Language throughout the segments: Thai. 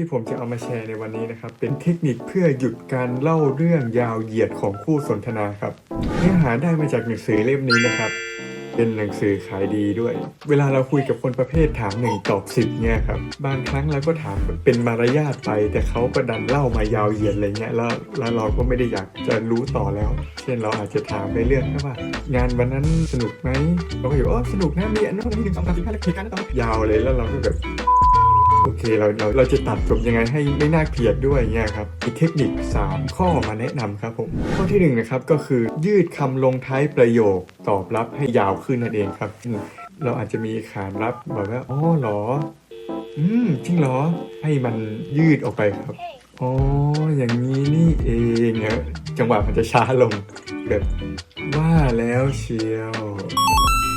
ที่ผมจะเอามาแชร์ในวันนี้นะครับ เป็นเทคนิคเพื่อหยุดการเล่าเรื่องยาวเหยียดของคู่สนทนาครับ เนื้อหาได้มาจากหนังสือเล่มนี้นะครับ เป็นหนังสือขายดีด้วย เวลาเราคุยกับคนประเภทถามหนึ่งตอบสิบเนี่ยครับ บางครั้งเราก็ถามเป็นมารยาทไป แต่เขาประดันเล่ามายาวเหยียดอะไรเงี้ยแล้วแล้วเราก็ไม่ได้อยากจะรู้ต่อแล้ว เช่นเราอาจจะถามไปเรื่องแค่ว่า งานวันนั้นสนุกไหมเราก็อยู่อ๋อสนุกนะมีอันนั้นมีหนึ่งสองสามสี่ห้าเหตุการณ์ต้องยาวเลยแล้วเราก็แบบ โอเคเราเราเราจะตัดจบยังไงให้ไม่น่าเกลียดด้วยเงี้ยครับมีเทคนิค 3 ข้อมาแนะนำครับผม ข้อที่1นงนะครับก็คือยืดคำลงท้ายประโยคตอบรับให้ยาวขึ้นนั่นเองครับ เราอาจจะมีขานรับบอกว่าอ๋อหรอ อืมจริงหรอให้มันยืดออกไปครับอ๋ออย่างนี้นี่เองนะจังหวะมันจะช้าลงแบบว่าแล้วเชียว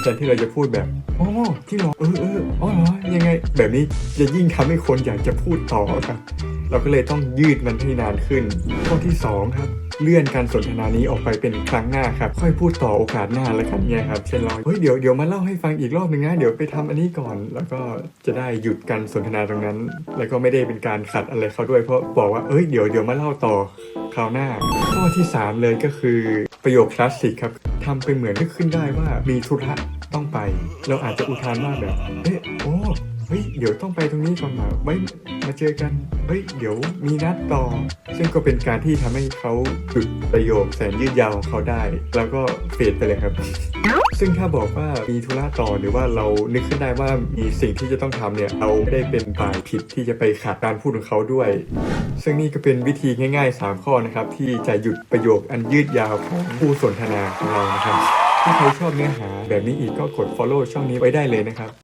แทนที่เราจะพูดแบบอ๋อจริงเหรอเออเอออ๋อเหรอยังไง แบบนี้จะยิ่งทำให้คนอยากจะพูดต่อครับ เราก็เลยต้องยืดมันให้นานขึ้น ข้อที่สองครับเลื่อนการสนทนานี้ออกไปเป็นครั้งหน้าครับ ค่อยพูดต่อโอกาสหน้าแล้วกันเนี่ยครับเช่นเราเฮ้ยเดี๋ยวเดี๋ยวมาเล่าให้ฟังอีกรอบหนึ่งนะเดี๋ยวไปทำอันนี้ก่อน แล้วก็จะได้หยุดการสนทนาตรงนั้น แล้วก็ไม่ได้เป็นการขัดอะไรเขาด้วยเพราะบอกว่าเอ้ยเดี๋ยวเดี๋ยวมาเล่าต่อคราวหน้า ข้อที่สามเลยก็คือประโยคคลาสสิกครับทำเป็นเหมือนนึกขึ้นได้ว่ามีธุระ ต้องไป เราอาจจะอุทานว่าแบบเอ๊ะโอ้เฮ้ยเดี๋ยวต้องไปตรงนี้ก่อนมาไว้มาเจอกันเฮ้ยเดี๋ยวมีนัดต่อ ซึ่งก็เป็นการที่ทำให้เขาหยุดประโยคแสนยืดยาวของเขาได้ แล้วก็เฟดไปเลยครับ ซึ่งถ้าบอกว่ามีธุระต่อหรือว่าเรานึกขึ้นได้ว่ามีสิ่งที่จะต้องทำเนี่ยเราไม่ได้เป็นฝ่ายผิดที่จะไปขาดการพูดของเขาด้วย ซึ่งนี่ก็เป็นวิธีง่าย ๆ 3 ข้อนะครับที่จะหยุดประโยคอันยืดยาวของผู้สนทนาของเรานะครับ ถ้าใครชอบเนื้อหาแบบนี้อีกก็กด follow ช่องนี้ไว้ได้เลยนะครับ